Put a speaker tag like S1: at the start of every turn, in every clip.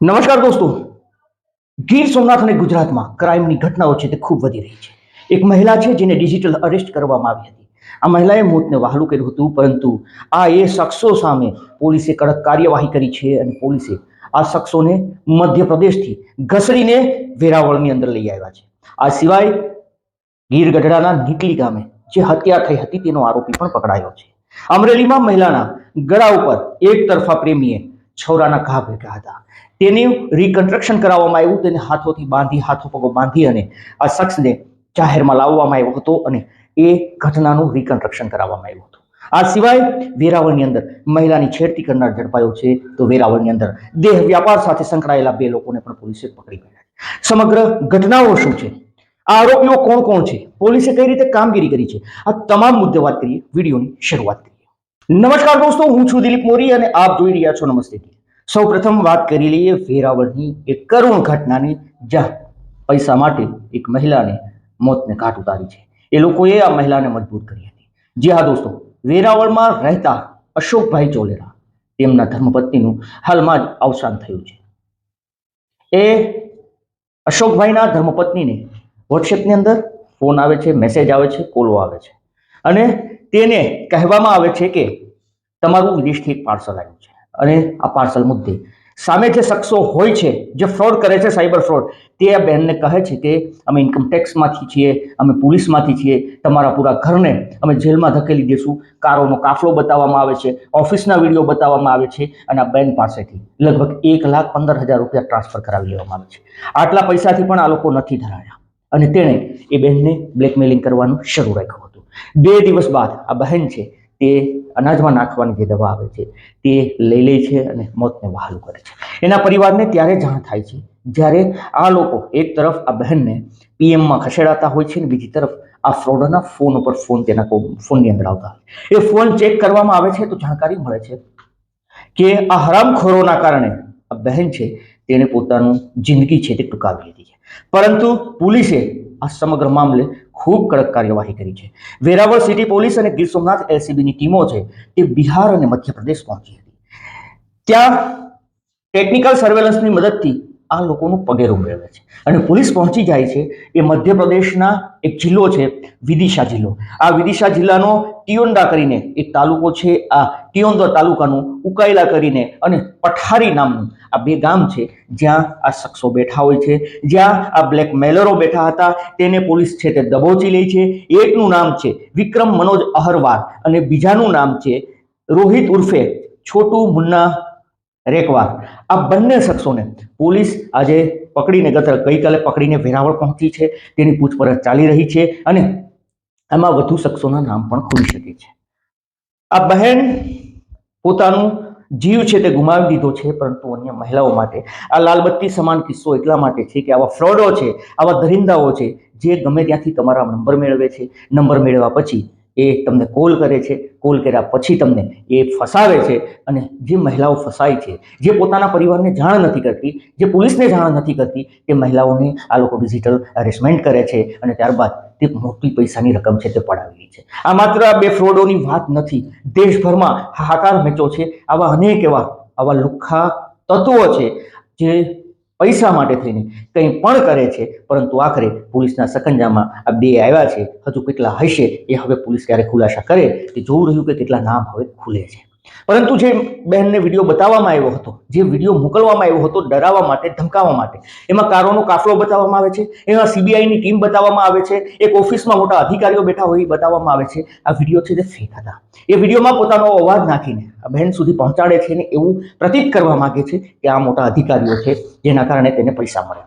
S1: નમસ્કાર દોસ્તો. ગીર સોમનાથ અને ગુજરાતમાં ક્રાઇમની ઘટનાઓ છે તે ખૂબ વધી રહી છે. એક મહિલા છે જેને ડિજિટલ અરેસ્ટ કરવામાં આવી હતી. આ મહિલાએ મોતને વહાલું કર્યું હતું, પરંતુ આ એ શખ્સો સામે પોલીસે કડક કાર્યવાહી કરી છે અને પોલીસે આ શખ્સોને મધ્યપ્રદેશથી ઘસડીને વેરાવળની અંદર લઈ આવ્યા છે. આ સિવાય ગીર ગઢડાના નીકલી ગામે જે હત્યા થઈ હતી તેનો આરોપી પણ પકડાયો છે. અમરેલીમાં મહિલાના ગળા ઉપર એક તરફા પ્રેમીએ છોરાના ઘા ભેટા હતા. તેનું રિકન્સ્ટ્રક્શન કરાવવામાં આવ્યું, તેને હાથોથી બાંધી, હાથો પગો બાંધી અને આ શખ્સને જાહેરમાં લાવવામાં આવ્યો હતો અને એ ઘટનાનું રિકન્સ્ટ્રક્શન કરાવવામાં આવ્યું હતું. આ સિવાય વેરાવળની અંદર મહિલાની છેડતી કરનાર ઝડપાયો છે, તો વેરાવળની અંદર દેહ વ્યાપાર સાથે સંકળાયેલા બે લોકોને પણ પોલીસે પકડી પાડ્યા સમગ્ર ઘટનાઓ શું છે? આ આરોપીઓ કોણ કોણ છે? પોલીસે કઈ રીતે કામગીરી કરી છે? આ તમામ મુદ્દે વાત કરીએ, વિડીયોની શરૂઆત કરીએ. નમસ્કાર દોસ્તો, હું છું દિલીપ મોરી અને આપ જોઈ રહ્યા છો નમસ્તે સૌ પ્રથમ વાત કરી લઈએ વેરાવળની એક કરુણ ઘટનાની, જ્યાં પૈસા માટે એક મહિલાને મોતને કાટ ઉતારી છે. એ લોકોએ આ મહિલાને મજબૂત કરી હતી. જી હા દોસ્તો, વેરાવળમાં રહેતા અશોકભાઈ ચોલેરા, તેમના ધર્મપત્નીનું હાલમાં જ અવસાન થયું છે. એ અશોકભાઈના ધર્મપત્નીને વોટ્સએપની અંદર ફોન આવે છે મેસેજ આવે છે કોલો આવે છે. અને તેને કહેવામાં આવે છે કે તમારું વિદેશથી એક પાર્સલ આવ્યું છે. અને આ પાર્સલ મુદ્દે સામે જે શખ્સો હોય છે, જે ફ્રોડ કરે છે સાયબર ફ્રોડ તે આ બહેનને કહે છે કે અમે ઇન્કમટેક્સમાંથી છીએ, અમે પોલીસમાંથી છીએ, તમારા પૂરા ઘરને અમે જેલમાં ધકેલી દઈશું કારોનો કાફલો બતાવવામાં આવે છે, ઓફિસના વીડિયો બતાવવામાં આવે છે, અને આ બેન પાસેથી લગભગ એક લાખ પંદર હજાર રૂપિયા ટ્રાન્સફર કરાવી લેવામાં આવે છે. આટલા પૈસાથી પણ આ લોકો નથી ધરાયા અને તેણે એ બહેનને બ્લેકમેલિંગ કરવાનું શરૂ રાખ્યું હતું. બે દિવસ બાદ આ બહેન છે તે અનાજમાં નાખવાની જે દવા આવે છે તે લઈ લે છે અને મોતને વહાલું કરે છે. એના પરિવારને ત્યારે જાણ થાય છે જ્યારે આ લોકો એક તરફ આ બહેનને પીએમમાં ખસેડાતા હોય છે અને બીજી તરફ આ ફ્રોડના ફોન ઉપર ફોન તેના ફોનની અંદર આવતા હોય એ ફોન ચેક કરવામાં આવે છે તો જાણકારી મળે છે કે આ હરામખોરોના કારણે આ બહેન છે તેણે પોતાનું જિંદગી છે તે ટૂંકાવી લીધી છે. પરંતુ પોલીસે આ સમગ્ર મામલે ખૂબ કડક કાર્યવાહી કરી છે. વેરાવળ સિટી પોલીસ અને ગીર સોમનાથ એલસીબીની ટીમો છે તે બિહાર અને મધ્યપ્રદેશ પહોંચી હતી. ત્યાં ટેકનિકલ સર્વેલન્સની મદદથી આ લોકોનું પગેરું મેળવે છે. અને પોલીસ પહોંચી જાય છે, એ મધ્યપ્રદેશના એક જિલ્લો છે, વિદિશા જિલ્લો. આ વિદિશા જિલ્લાનો ટિયોન્ડા કરીને એક તાલુકો છે, આ ટિયોન્દા તાલુકાનું ઉકાયલા કરીને અને પઠારી નામનું આ બે ગામ છે, જ્યાં આ શખ્સો બેઠા હોય છે, જ્યાં આ બ્લેક મેલરો બેઠા હતા, તેને પોલીસ છે તે દબોચી લે છે. એકનું નામ છે વિક્રમ મનોજ અહરવાર અને બીજાનું નામ છે રોહિત ઉર્ફે છોટુ મુન્ના રેકવાર. આ બંને શખ્સોને પોલીસ આજે પકડીને ગત ગઈકાલે પકડીને વેરાવળ પહોંચી છે. તેની પૂછપરછ ચાલી રહી છે અને એમાં વધુ શખ્સોના નામ પણ ખુલી શકે છે. આ બહેન પોતાનું જીવ છે તે ગુમાવી દીધો છે, પરંતુ અન્ય મહિલાઓ માટે. આ લાલબત્તી સમાન કિસ્સો એટલા માટે છે કે આવા ફ્રોડો છે, આવા દરિંદાઓ છે, જે ગમે ત્યાંથી તમારા નંબર મેળવે છે. નંબર મેળવ્યા પછી એ તમને કોલ કરે છે, કોલ કર્યા પછી તમને એ ફસાવે છે અને જે મહિલાઓ ફસાય છે, જે પોતાના પરિવારને જાણ નથી કરતી, જે પોલીસને જાણ નથી કરતી, તે મહિલાઓને આ લોકો ડિજિટલ અરેસ્ટમેન્ટ કરે છે અને ત્યારબાદ તે મોટી પૈસાની રકમ છે તે પડાવેલી છે. આ માત્ર આ બે ફ્રોડોની વાત નથી, દેશભરમાં હાહાકાર મેચો છે, આવા અનેક એવા, આવા લુખ્ખા તત્વો છે જે પૈસા માટે થઈને કંઈ પણ કરે છે, પરંતુ આખરે પોલીસના સખંજામાં આ બે આવ્યા છે. હજુ કેટલા હશે એ હવે પોલીસ ક્યારે ખુલાસા કરે તે જોવું રહ્યું કે કેટલા નામ હવે ખુલે છે. પરંતુ જે બહેનને વીડિયો બતાવવામાં આવ્યો હતો, જે વીડિયો મોકલવામાં આવ્યો હતો ડરાવવા માટે, ધમકાવવા માટે, એમાં કારોનો કાફલો બતાવવામાં આવે છે, એમાં સીબીઆઈની ટીમ બતાવવામાં આવે છે, એક ઓફિસમાં મોટા અધિકારીઓ બેઠા હોય બતાવવામાં આવે છે. આ વીડિયો છે તે ફેક હતા. એ વિડીયોમાં પોતાનો અવાજ નાખીને આ બહેન સુધી પહોંચાડે છે ને એવું પ્રતીત કરવા માગે છે કે આ મોટા અધિકારીઓ છે, જેના કારણે તેને પૈસા મળે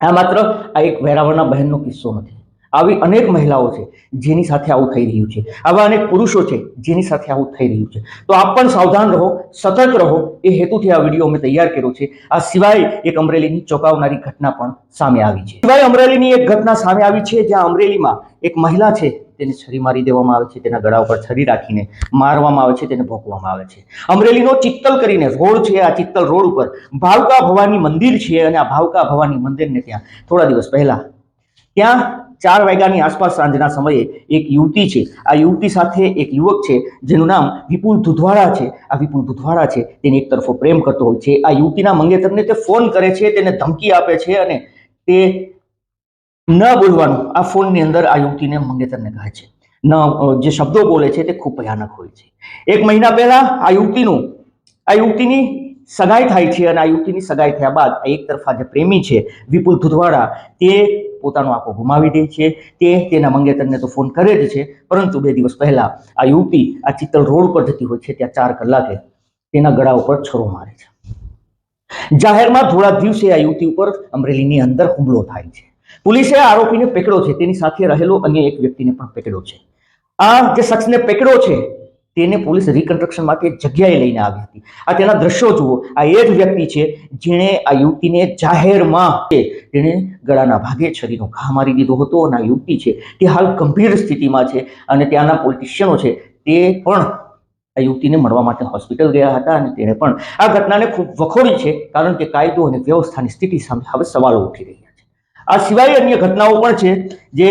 S1: આ માત્ર આ એક વેરાવળના બહેનનો કિસ્સો નથી. આવી અનેક મહિલાઓ છે જેની સાથે આવું થઈ રહ્યું છે. આવા અનેક પુરુષો છે જેની સાથે આવું થઈ રહ્યું છે. તો આપ પણ સાવધાન રહો, સતર્ક રહો. એ હેતુથી આ વીડિયો અમે તૈયાર કર્યો છે. આ સિવાય એક અમરેલીની ચોંકાવનારી ઘટના પણ સામે આવી છે. સિવાય અમરેલીની એક ઘટના સામે આવી છે જ્યાં અમરેલીમાં એક મહિલા છે તેને છરી મારી દેવામાં આવે છે, તેના ગળા ઉપર છરી રાખીને મારવામાં આવે છે, તેને ભોંકવામાં આવે છે. અમરેલીનો ચિત્તલ કરીને રોડ છે, આ ચિત્તલ રોડ ઉપર ભાવકા ભવાની મંદિર છે અને આ ભાવકા ભવાની મંદિરને ત્યાં થોડા દિવસ પહેલા ત્યાં ચાર વાગ્યાની આસપાસ સાંજના સમયે એક યુવતી છે. આ યુવતી સાથે એક યુવક છે, જેનું નામ વિપુલ દુધવાડા છે. આ વિપુલ દુધવાડા છે, તેની એક તરફો પ્રેમ કરતો હોય છે. આ યુવતીના મંગેતરને તે ફોન કરે છે, તેને ધમકી આપે છે અને તે ન બોલવાનું આ ફોનની અંદર આ યુવતીને મંગેતરને કહે છે. ન જે શબ્દો બોલે છે તે ખૂબ ભયાનક હોય છે. એક મહિના પહેલા આ યુવતીનું, આ યુવતીની સગાઈ થાય છે અને આ યુવતીની સગાઈ થયા બાદ એક તરફા જે પ્રેમી છે વિપુલ દુધવાડા તે પોતાનો આંખો ગુમાવી દે છે. તે તેના મંગેતરને તો ફોન કરે જ છે. પરંતુ બે દિવસ પહેલા આ યુવતી આ ચિત્તલ રોડ પર જતી હોય છે, ત્યાં ચાર કલાકે તેના ગળા ઉપર છરો મારે છે. જાહેરમાં થોડા દિવસે આ યુવતી ઉપર અમરેલીની અંદર હુમલો થાય છે. પોલીસે આરોપીને પકડ્યો છે. તેની સાથે રહેલો અન્ય એક વ્યક્તિને પણ પકડ્યો છે. આ જે શખ્સને પકડ્યો છે તેને પોલીસ રિકન્સ્ટ્રક્શન માટે જગ્યાએ લઈને આવી હતી. આ તેના દ્રશ્યો જુઓ. આ એ જ વ્યક્તિ છે જેણે આ યુવતીને જાહેરમાં તેણે ગળાના ભાગે છરીનો ઘા મારી દીધો હતો અને આ યુવતી છે તે હાલ ગંભીર સ્થિતિમાં છે અને ત્યાંના પોલિટિશિયનો છે તે પણ આ યુવતીને મળવા માટે હોસ્પિટલ ગયા હતા અને તેણે પણ આ ઘટનાને ખૂબ વખોડી છે કારણ કે કાયદો અને વ્યવસ્થાની સ્થિતિ સામે હવે સવાલો ઉઠી રહ્યા છે. આ સિવાય અન્ય ઘટનાઓ પણ છે જે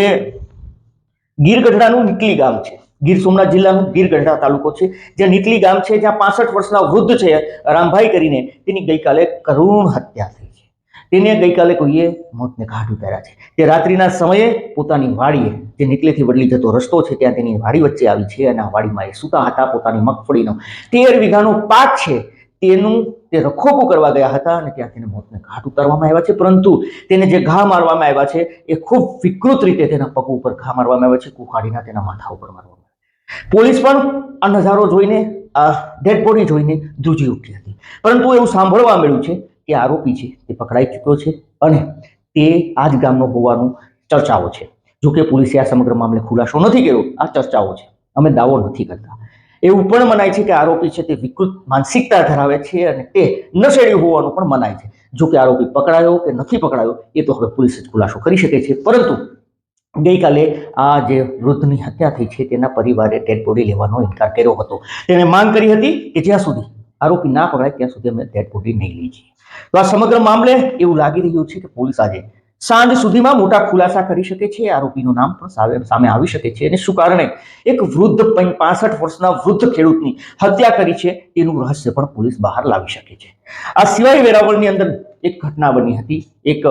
S1: ગીર ગઢડાનું નીકલી ગામ છે. ગીર સોમનાથ જિલ્લાનું ગીર ગઢડા તાલુકો છે જે નીકલી ગામ છે, જ્યાં પાસઠ વર્ષના વૃદ્ધ છે, રામભાઈ કરીને તેની ગઈકાલે કરુણ હત્યા થઈ છે. તેને ગઈકાલે કોઈએ મોતને ઘાટ ઉતાર્યા છે. તે રાત્રિના સમયે પોતાની વાડીએ, જે નીકળેથી વડલી જતો રસ્તો છે, ત્યાં તેની વાડી વચ્ચે આવી છે અને આ વાડીમાં એ સૂતા હતા પોતાની મગફળીનો. તેર વીઘાનો પાક છે, તેનું તે રખોપું કરવા ગયા હતા અને ત્યાં તેને મોતને ઘાટ ઉતારવામાં આવ્યા છે. પરંતુ તેને જે ઘા મારવામાં આવ્યા છે, એ ખૂબ વિકૃત રીતે તેના પગ ઉપર ઘા મારવામાં આવ્યા છે, કુહાડીના તેના માથા ઉપર મારવામાં પોલીસ પણ આ નજારો જોઈને, આ ડેડ બોડી જોઈને ધ્રુજી ઉઠી હતી. પરંતુ એવું સાંભળવા મળ્યું છે કે આરોપી છે તે પકડાઈ ચૂક્યો છે અને તે આ જ ગામનો હોવાનું ચર્ચાઓ છે. જો કે પોલીસે આ સમગ્ર મામલે ખુલાસો નથી કર્યો, આ ચર્ચાઓ છે. અમે દાવો નથી કરતા. એવું પણ મનાય છે કે આરોપી છે તે વિકૃત માનસિકતા ધરાવે છે અને તે નશેડી હોવાનું પણ મનાય છે. જો કે આરોપી પકડાયો કે નથી પકડાયો, એ તો હવે પોલીસ જ ખુલાસો કરી શકે છે. પરંતુ ગઈકાલે આ જે વૃદ્ધની હત્યા થઈ છે તેના પરિવારે ડેડ બોડી લેવાનો ઇનકાર કર્યો હતો. તેણે માંગ કરી હતી કે જ્યાં સુધી આરોપી ના પકડાય ત્યાં સુધી અમે ડેડ બોડી નહીં લઈ જઈએ તો આ સમગ્ર મામલે એવું લાગી રહ્યું છે કે પોલીસ આજે સાંજ સુધીમાં મોટા ખુલાસા કરી શકે છે, આરોપીનું નામ પણ સામે આવી શકે છે અને શું કારણે એક વૃદ્ધ પાસઠ વર્ષના વૃદ્ધ ખેડૂતની હત્યા કરી છે તેનું રહસ્ય પણ પોલીસ બહાર લાવી શકે છે. આ સિવાય વેરાવળની અંદર એક ઘટના બની હતી. એક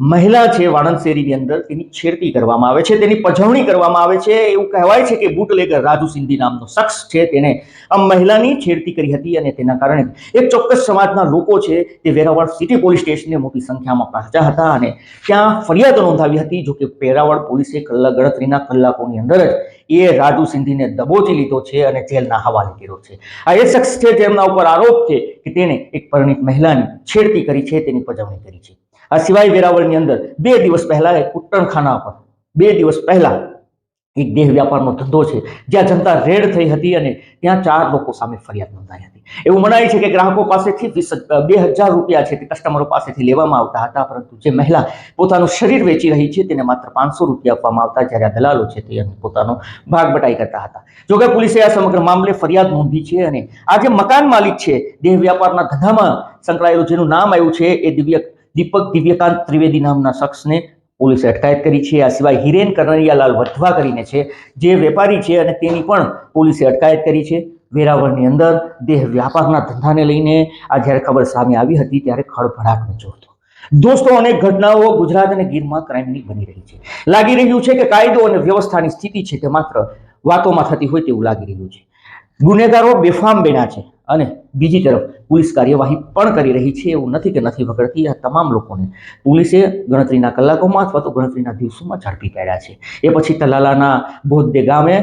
S1: મહિલા છે વાણંદ શેરીની અંદર, તેની છેડતી કરવામાં આવે છે, તેની પજવણી કરવામાં આવે છે. એવું કહેવાય છે કે બુટલેગર રાજુ સિંધી નામનો શખ્સ છે. તેને આ મહિલાની છેડતી કરી હતી અને તેના કારણે એક ચોક્કસ સમાજના લોકો છે તે વેરાવળ સિટી પોલીસ સ્ટેશને મોટી સંખ્યામાં પહોંચ્યા હતા અને ત્યાં ફરિયાદ નોંધાવી હતી જો કે વેરાવળ પોલીસે કલાક ગણતરીના કલાકોની અંદર જ એ રાજુ સિંધીને દબોચી લીધો છે અને જેલના હવાલે કર્યો છે. આ એ શખ્સ છે જેમના ઉપર આરોપ છે કે તેણે એક પરિણીત મહિલાની છેડતી કરી છે, તેની પજવણી કરી છે. આ સિવાય વેરાવળની અંદર બે દિવસ પહેલા એક કુટ્ટણખાના પર, બે દિવસ પહેલા એક દેહ વ્યાપારનો ધંધો છે, જ્યાં જનતા રેડ થઈ હતી અને ત્યાં ચાર લોકો સામે ફરિયાદ નોંધાઈ હતી. એવું મનાય છે કે ગ્રાહકો પાસેથી વીસ બે હજાર રૂપિયા છે તે કસ્ટમરો પાસેથી લેવામાં આવતા હતા, પરંતુ જે મહિલા પોતાનું શરીર વેચી રહી છે તેને માત્ર પાંચસો રૂપિયા આપવામાં આવતા જ્યારે આ દલાલો છે તે પોતાનો ભાગ બટાઈ કરતા હતા. જોકે પોલીસે આ સમગ્ર મામલે ફરિયાદ નોંધી છે અને આ જે મકાન માલિક છે, દેહ વ્યાપારના ધંધામાં સંકળાયેલું જેનું નામ આવ્યું છે એ દિવ્ય દીપક દિવ્યકાંત ત્રિવેદી નામના શખ્સને પોલીસે અટકાયત કરી છે. આ સિવાય હિરેન કનૈયાલાલ વધવા કરીને છે, જે વેપારી છે અને તેની પણ પોલીસે અટકાયત કરી છે. વેરાવળની અંદર દેહ વ્યાપારના ધંધાને લઈને આ જ્યારે ખબર સામે આવી હતી ત્યારે ખળભળાટ મચ્યો હતો. દોસ્તો, અનેક ઘટનાઓ ગુજરાત અને ગીરમાં ક્રાઇમની બની રહી છે. લાગી રહ્યું છે કે કાયદો અને વ્યવસ્થાની સ્થિતિ છે તે માત્ર વાતોમાં થતી હોય તેવું લાગી રહ્યું છે. ગુનેગારો બેફામ બેના છે. અને બીજી તરફ પોલીસ કાર્યવાહી પણ કરી રહી છે એવું નથી કે નથી વગડતી આ તમામ લોકોને. પોલીસે ગણતરીના કલાકોમાં અથવા તો ગણતરીના દિવસોમાં ઝડપી પાડ્યા છે. એ પછી તલાલાના બોધદે ગામે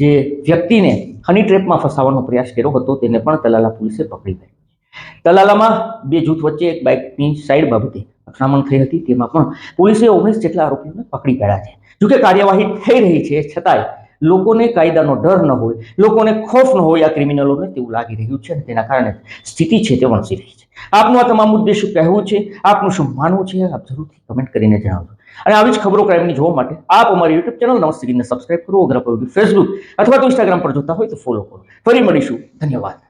S1: જે વ્યક્તિને હની ટ્રેપમાં ફસાવવાનો પ્રયાસ કર્યો હતો તેને પણ તલાલા પોલીસે પકડી પાડી તલાલામાં બે જૂથ વચ્ચે એક બાઇકની સાઈડ બાબતે અથડામણ થઈ હતી. તેમાં પણ પોલીસે ઓગણીસ જેટલા આરોપીઓને પકડી પાડ્યા છે. જોકે કાર્યવાહી થઈ રહી છે. છતાંય લોકોને કાયદાનો ડર ન હોય, લોકોને ખોફ ન હોય આ ક્રિમિનલોને તેવું લાગી રહ્યું છે અને તેના કારણે સ્થિતિ છે તે વણસી રહી છે. આપનું આ તમામ મુદ્દે શું કહેવું છે? આપનું શું માનવું છે? આપ જરૂરથી કમેન્ટ કરીને જણાવજો. અને આવી જ ખબરો ક્રાઇમની જોવા માટે આપ અમારી યુટ્યુબ ચેનલ નમસ્તે સબસ્ક્રાઇબ કરો. અગ્ર ફેસબુક અથવા તો ઇન્સ્ટાગ્રામ પર જોતા હોય તો ફોલો કરો. ફરી મળીશું. ધન્યવાદ.